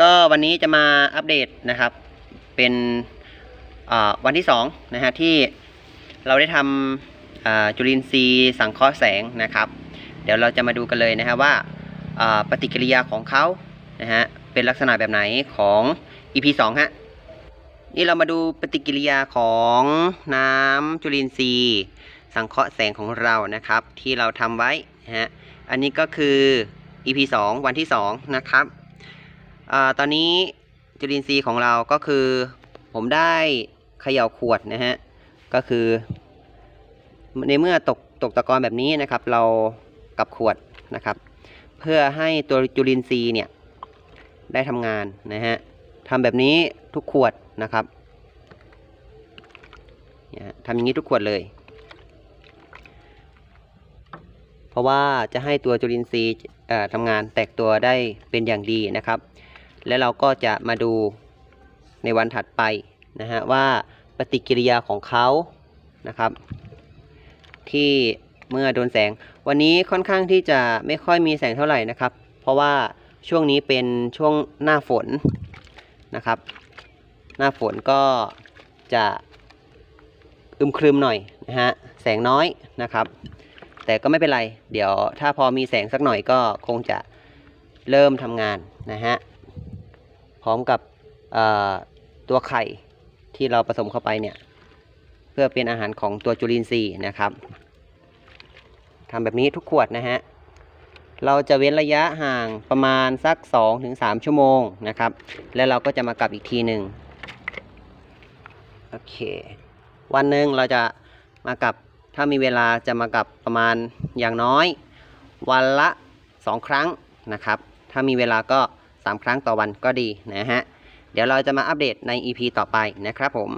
ก็วันนี้จะมาอัปเดตนะครับ เป็นวันที่2นะฮะที่เราได้ทำจุลินทรีย์สังเคราะห์แสงนะครับ เดี๋ยวเราจะมาดูกันเลยนะฮะว่าอ่าปฏิกิริยาของเขานะฮะเป็นลักษณะแบบไหนของ EP 2ฮะนี่เรามาดูปฏิกิริยาของน้ำจุลินทรีย์ สังเคราะห์แสงของเรานะครับ ที่เราทำไว้นะฮะอันนี้ก็คือ EP 2 วันที่ 2 นะครับ อตอนนี้จุลินทรีย์ของเราก็คือ ผมได้เขย่าขวดนะฮะ ก็คือ ในเมื่อตกตกตะกอนแบบนี้นะครับ เรากลับขวดนะครับ เพื่อให้ตัวจุลินทรีย์เนี่ยได้ทำงานนะฮะทำแบบนี้ทุกขวดนะครับทำอย่างนี้ทุกขวดเลย เพราะว่าจะให้ตัวจุลินทรีย์ทำงานแตกตัวได้เป็นอย่างดีนะครับ และเราก็จะมาดูในวันถัดไปนะฮะว่าปฏิกิริยาของเขานะครับ ที่เมื่อโดนแสง วันนี้ค่อนข้างที่จะไม่ค่อยมีแสงเท่าไหร่นะครับ เพราะว่าช่วงนี้เป็นช่วงหน้าฝนนะครับ หน้าฝนก็จะอึมครึมหน่อยนะฮะแสงน้อยนะครับ แต่ก็ไม่เป็นไร เดี๋ยวถ้าพอมีแสงสักหน่อยก็คงจะเริ่มทำงานนะฮะ พร้อมกับตัวไข่ที่เราผสมเข้าไปเนี่ย เพื่อเป็นอาหารของตัวจุลินทรีย์นะครับทำแบบนี้ทุกขวดนะฮะ เราจะเว้นระยะห่างประมาณสัก 2-3 ชั่วโมงนะครับ แล้วเราก็จะมากลับอีกทีหนึ่งโอเค วันหนึ่งเราจะมากลับถ้ามีเวลาจะมากลับประมาณอย่างน้อย วันละ 2 ครั้งนะครับ ถ้ามีเวลาก็ 3 ครั้งต่อวันก็ดีนะฮะ เดี๋ยวเราจะมาอัปเดตใน EP ต่อไปนะครับผม